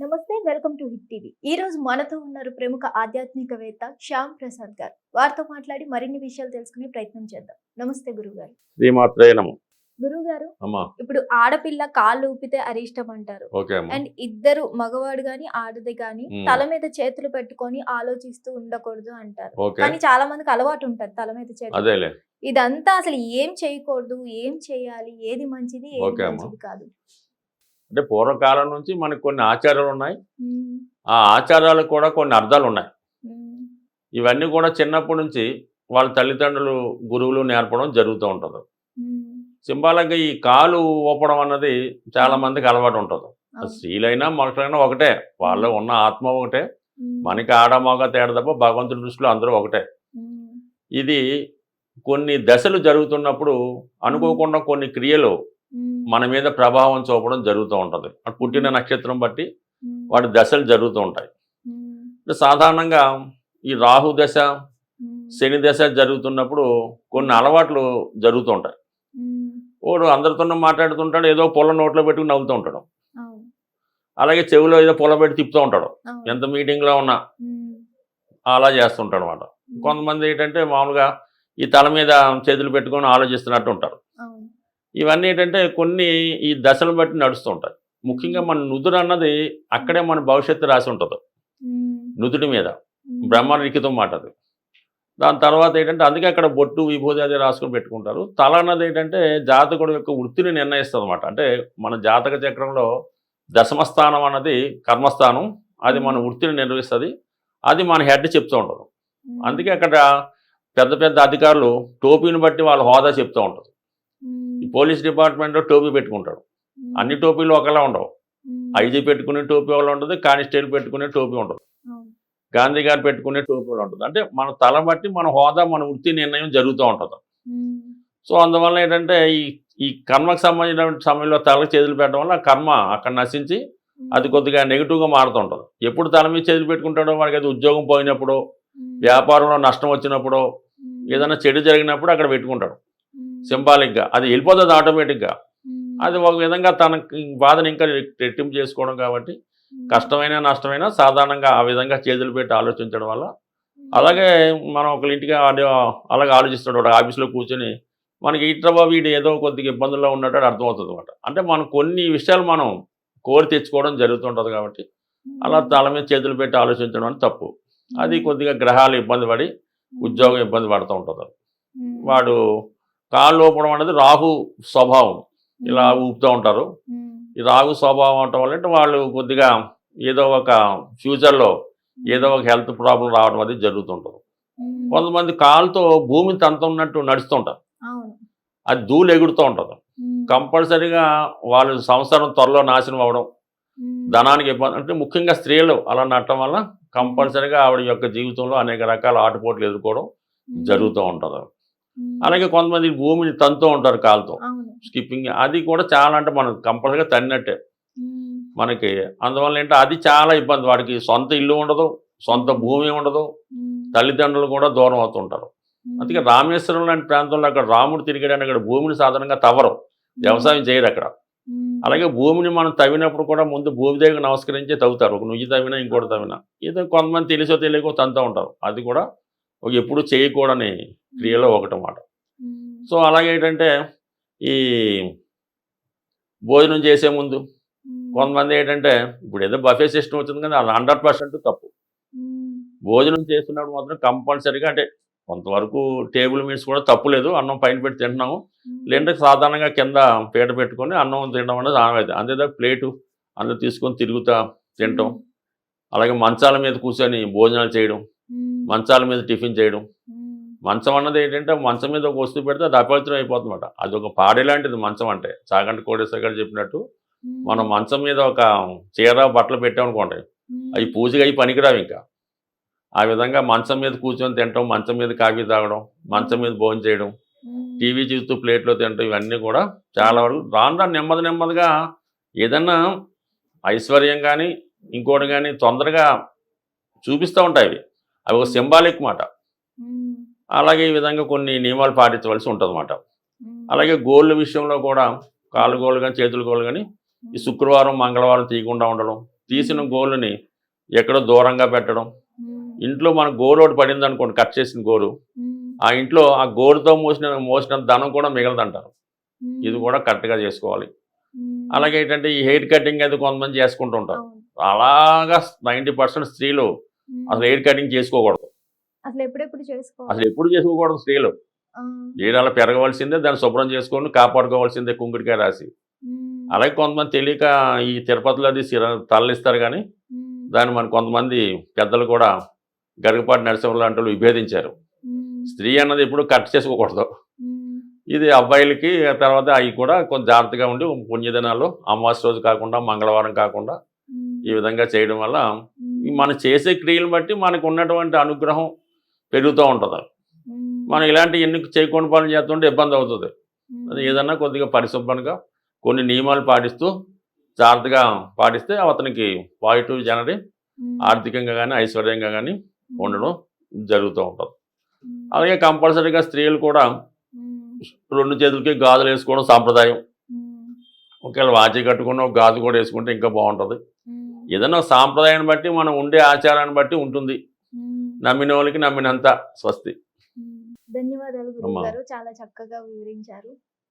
నమస్తే welcome to hit TV. ఈ రోజు మనతో ఉన్నారు ప్రముఖ ఆధ్యాత్మికవేత్త శ్యామ్ ప్రసాద్ గారు. వారితో మాట్లాడి మరిన్ని విషయాలు తెలుసుకునే ప్రయత్నం చేద్దాం. నమస్తే గురువు గారు శ్రీమాత్రే నమ. గురువు గారు ఇప్పుడు ఆడపిల్ల కాళ్ళు ఊపితే అరిష్టం అంటారు. అండ్ ఇద్దరు మగవాడు గాని ఆడది గాని. తల మీద చేతులు పెట్టుకొని ఆలోచిస్తూ ఉండకూడదు అంటారు. కానీ చాలా మందికి అలవాటు ఉంటది తల మీద చేతులు ఇదంతా అసలు ఏం చేయకూడదు ఏం చేయాలి ఏది మంచిది ఏది. మంచిది కాదు. అంటే పూర్వకాలం నుంచి మనకు కొన్ని ఆచారాలు ఉన్నాయి. ఆ ఆచారాలకు కూడా కొన్ని అర్థాలు ఉన్నాయి. ఇవన్నీ కూడా చిన్నప్పటి నుంచి వాళ్ళ తల్లిదండ్రులు గురువులు నేర్పడం జరుగుతూ ఉంటుంది. సింబాలకి ఈ కాలు ఊపడం అన్నది చాలా మందికి అలవాటు ఉంటుంది. స్త్రీలైనా మనుషులైనా ఒకటే వాళ్ళు ఉన్న ఆత్మ ఒకటే. మనకి ఆడ మగ తేడా తప్ప భగవంతుడి దృష్టిలో అందరూ ఒకటే. ఇది కొన్ని దశలు జరుగుతున్నప్పుడు అనుకోకుండా కొన్ని క్రియలు. మన మీద ప్రభావం చూపడం జరుగుతూ ఉంటుంది అటు పుట్టిన నక్షత్రం బట్టి మ్మ్. వాటి దశలు జరుగుతూ ఉంటాయి. అంటే సాధారణంగా ఈ రాహు దశ. శని దశ జరుగుతున్నప్పుడు కొన్ని అలవాట్లు జరుగుతూ ఉంటాయి. వాడు అందరితో మాట్లాడుతుంటాడు ఏదో పొల నోట్లో పెట్టుకుని నవ్వుతూ ఉంటాడు. అలాగే చెవిలో ఏదో పొల పెట్టి తిప్పుతూ ఉంటాడు. ఎంత మీటింగ్లో ఉన్నా. అలా చేస్తుంటాడు అనమాట. కొంతమంది ఏంటంటే మామూలుగా ఈ తల మీద చేతులు పెట్టుకొని ఆలోచిస్తున్నట్టు ఉంటారు. ఇవన్నీ ఏంటంటే కొన్ని ఈ దశలను బట్టి నడుస్తూ ఉంటాయి. ముఖ్యంగా మన నుదురు అన్నది అక్కడే మన భవిష్యత్తు రాసి ఉంటుంది. నుదుటి మీద. బ్రహ్మ లిఖితం మాట అది. దాని తర్వాత ఏంటంటే అందుకే అక్కడ బొట్టు విభూతి అది రాసుకొని పెట్టుకుంటారు. తల అన్నది ఏంటంటే జాతకుడు యొక్క వృత్తిని నిర్ణయిస్తుంది అనమాట అంటే మన జాతక చక్రంలో దశమస్థానం అన్నది కర్మస్థానం అది మన వృత్తిని నిర్వహిస్తుంది అది మన హెడ్ చెప్తూ ఉంటుంది. మ్మ్. అందుకే అక్కడ పెద్ద పెద్ద అధికారులు టోపీని బట్టి వాళ్ళ హోదా చెప్తూ ఉంటుంది. మ్మ్. ఈ పోలీస్ డిపార్ట్మెంట్లో టోపీ పెట్టుకుంటాడు. అన్ని టోపీలు ఒకలా ఉండవు. ఐజీ పెట్టుకునే టోపీ ఒకలా ఉంటుంది కానిస్టేబుల్ పెట్టుకునే టోపీ ఉంటుంది. గాంధీ గారు పెట్టుకునే టోపీ ఒకలా ఉంటుంది అంటే మన తల బట్టి మన హోదా మన వృత్తి నిర్ణయం జరుగుతూ ఉంటుంది. సో అందువల్ల ఏంటంటే ఈ ఈ కర్మకు సంబంధించిన సమయంలో తలకు చేతులు పెట్టడం వల్ల కర్మ అక్కడ నశించి అది కొద్దిగా నెగిటివ్గా మారుతుంటుంది ఎప్పుడు తల మీద చేతులు పెట్టుకుంటాడో వాడికి అది ఉద్యోగం పోయినప్పుడు. వ్యాపారంలో నష్టం వచ్చినప్పుడు. ఏదైనా చెడు జరిగినప్పుడు అక్కడ పెట్టుకుంటాడు. సింబాలిక్గా. అది వెళ్ళిపోతుంది ఆటోమేటిక్గా. అది ఒక విధంగా తనకి బాధను ఇంకా రెట్టింపు చేసుకోవడం కాబట్టి. కష్టమైన నష్టమైనా సాధారణంగా ఆ విధంగా చేతులు పెట్టి ఆలోచించడం వల్ల అలాగే మనం ఒకళ్ళ ఇంటికి అలాగే ఆలోచిస్తాడు. ఒక ఆఫీస్లో కూర్చొని మనకి ఇట్లా వీడు ఏదో కొద్దిగా ఇబ్బందుల్లో ఉన్నట్టు అర్థమవుతుంది అనమాట అంటే మనం కొన్ని విషయాలు మనం కోరి తెచ్చుకోవడం జరుగుతుంటుంది కాబట్టి అలా తల మీద చేతులు పెట్టి ఆలోచించడం అనేది తప్పు. అది కొద్దిగా గ్రహాలు ఇబ్బంది పడి ఉద్యోగం ఇబ్బంది పడుతూ ఉంటుంది. వాడు కాళ్ళు ఊపడం అనేది రాహు స్వభావం ఇలా ఊపుతూ ఉంటారు. ఈ రాహు స్వభావం అవటం వల్ల వాళ్ళు కొద్దిగా ఏదో ఒక ఫ్యూచర్లో ఏదో ఒక హెల్త్ ప్రాబ్లం రావడం అది జరుగుతుంటుంది మ్మ్. కొంతమంది కాలుతో భూమిని తంతున్నట్టు నడుస్తుంటారు అది ధూళి ఎగురుతూ ఉంటుంది. కంపల్సరీగా వాళ్ళు సంవత్సరం త్వరలో నాశనం అవ్వడం. ధనానికి ఇబ్బంది అంటే ముఖ్యంగా స్త్రీలు అలా నడటం వల్ల కంపల్సరీగా ఆవిడ యొక్క జీవితంలో అనేక రకాల ఆటుపోట్లు ఎదుర్కోవడం. జరుగుతూ ఉంటుంది. అలాగే కొంతమంది భూమిని తంతూ ఉంటారు కాలుతో. స్కిప్పింగ్ అది కూడా చాలా అంటే మనం కంపల్సరీగా తన్నట్టే. మనకి అందువల్ల ఏంటంటే అది చాలా ఇబ్బంది. వాడికి సొంత ఇల్లు ఉండదు సొంత భూమి ఉండదు. తల్లిదండ్రులు కూడా దూరం అవుతుంటారు. అందుకే రామేశ్వరం లాంటి ప్రాంతంలో అక్కడ రాముడు తిరిగాడని అక్కడ భూమిని సాధారణంగా తవ్వరు. వ్యవసాయం చేయరు అక్కడ. అలాగే భూమిని మనం తవ్వినప్పుడు కూడా ముందు భూమి దగ్గర నమస్కరించే తవ్వుతారు. ఒక నుయ్యి తవ్వినా ఇంకోటి తవ్వినా. ఏదో కొంతమంది తెలిసో తెలియకో తంతూ ఉంటారు. అది కూడా ఒక ఎప్పుడు చేయకూడని క్రియలో ఒకటి మాట మ్మ్. సో అలాగే ఏంటంటే ఈ భోజనం చేసే ముందు. కొంతమంది ఏంటంటే ఇప్పుడు ఏదో బఫే సిస్టమ్ వచ్చింది కదా అది హండ్రెడ్ పర్సెంట్ తప్పు. భోజనం చేస్తున్నప్పుడు మాత్రం కంపల్సరీగా అంటే కొంతవరకు టేబుల్ మీట్స్ కూడా తప్పులేదు అన్నం పైన పెట్టి తింటున్నాము లేదంటే సాధారణంగా కింద పీట పెట్టుకొని అన్నం తినడం అనేది ఆనవాయితీ అంతేదా ప్లేటు అందులో తీసుకొని తిరుగుతా తినటం అలాగే మంచాల మీద కూర్చొని భోజనాలు చేయడం. మంచాల మీద టిఫిన్ చేయడం. మంచం అన్నది ఏంటంటే మంచం మీద ఒక వస్తువు పెడితే అది అపవిత్రం అయిపోతుందన్నమాట అది ఒక పాడే లాంటిది మంచం అంటే చాగంటి కోడేశ్వర గారు చెప్పినట్టు. మనం మంచం మీద ఒక చీర బట్టలు పెట్టామనుకోండి. అవి పూజగా అవి పనికిరావు ఇంకా ఆ విధంగా మంచం మీద కూర్చొని తినటం మంచం మీద కాఫీ తాగడం మంచం మీద భోజనం చేయడం. టీవీ చూస్తూ ప్లేట్లో తినటం ఇవన్నీ కూడా చాలా వరకు రాను రాను నెమ్మది నెమ్మదిగా ఏదన్నా ఐశ్వర్యం కానీ ఇంకోటి కానీ తొందరగా చూపిస్తూ ఉంటాయి అవి అవి ఒక సింబాలిక్ మాట. అలాగే ఈ విధంగా కొన్ని నియమాలు పాటించవలసి ఉంటుంది అన్నమాట మ్మ్. అలాగే గోళ్ళ విషయంలో కూడా కాళ్ళు గోళ్ళు కానీ చేతులు గోళ్ళు కానీ ఈ శుక్రవారం మంగళవారం తీయకుండా ఉండడం తీసిన గోలుని ఎక్కడో దూరంగా పెట్టడం. ఇంట్లో మన గోరు ఒకటి పడింది అనుకోండి కట్ చేసిన గోరు. ఆ ఇంట్లో ఆ గోరుతో మోసిన మోసిన ధనం కూడా మిగలదంటారు. ఇది కూడా కరెక్ట్గా చేసుకోవాలి. అలాగే ఏంటంటే ఈ హెయిర్ కటింగ్ అయితే కొంతమంది చేసుకుంటూ ఉంటారు. అవును. అలాగా నైంటీ పర్సెంట్ స్త్రీలు అసలు హెయిర్ కటింగ్ చేసుకోకూడదు. అసలు ఎప్పుడెప్పుడు చేసుకోవాలి? అసలు ఎప్పుడు చేసుకోకూడదు స్త్రీలు. అలా పెరగవలసిందే దాన్ని శుభ్రం చేసుకొని కాపాడుకోవాల్సిందే కుంకుడికాయ రాసి. అలాగే కొంతమంది తెలియక ఈ తిరుపతిలో అది తరలిస్తారు కానీ దాన్ని మన కొంతమంది పెద్దలు కూడా గరికపాటి నరసింహ లాంటి విభేదించారు. స్త్రీ అన్నది ఎప్పుడు కట్ చేసుకోకూడదు. ఇది అబ్బాయిలకి తర్వాత అవి కూడా కొంచెం జాగ్రత్తగా ఉండి పుణ్యదినాలు అమావాస్య రోజు కాకుండా మంగళవారం కాకుండా ఈ విధంగా చేయడం వల్ల మనం చేసే క్రియలను బట్టి మనకు ఉన్నటువంటి అనుగ్రహం పెరుగుతూ ఉంటుంది. మనం ఇలాంటి ఎన్ని చేయకుండా పనులు చేస్తుంటే ఇబ్బంది అవుతుంది. అది ఏదన్నా కొద్దిగా పరిశుభ్రంగా కొన్ని నియమాలు పాటిస్తూ జాగ్రత్తగా పాటిస్తే అతనికి పాజిటివ్ జనరి ఆర్థికంగా కానీ ఐశ్వర్యంగా కానీ ఉండడం జరుగుతూ ఉంటుంది. అలాగే కంపల్సరీగా స్త్రీలు కూడా రెండు చేతులకి గాజులు వేసుకోవడం సాంప్రదాయం. ఒకవేళ వాచి కట్టుకున్న గాజు కూడా వేసుకుంటే ఇంకా బాగుంటుంది. ఏదైనా సాంప్రదాయాన్ని బట్టి మనం ఉండే ఆచారాన్ని బట్టి ఉంటుంది. నమ్మిన వాళ్ళకి నమ్మినంత స్వస్తి. ధన్యవాదాలు చాలా చక్కగా వివరించారు.